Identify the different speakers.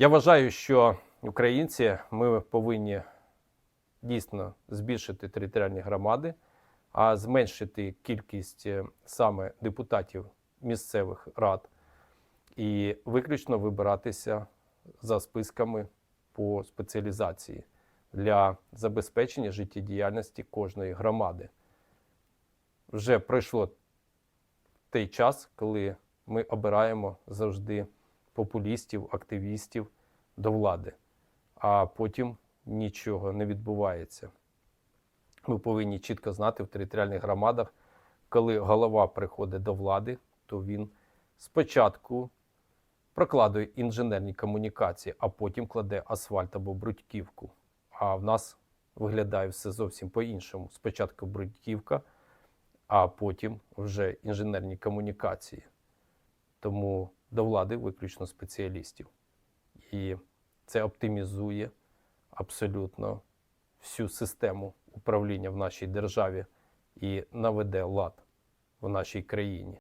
Speaker 1: Я вважаю, що українці ми повинні дійсно збільшити територіальні громади, а зменшити кількість е, саме депутатів місцевих рад і виключно вибиратися за списками по спеціалізації для забезпечення життєдіяльності кожної громади. Вже пройшло той час, коли ми обираємо завжди популістів, активістів до влади, а потім нічого не відбувається. Ми повинні чітко знати в територіальних громадах, коли голова приходить до влади, то він спочатку прокладує інженерні комунікації, а потім кладе асфальт або брудьківку. А в нас виглядає все зовсім по-іншому. Спочатку брудьківка, а потім вже інженерні комунікації. Тому до влади виключно спеціалістів. І це оптимізує абсолютно всю систему управління в нашій державі і наведе лад в нашій країні.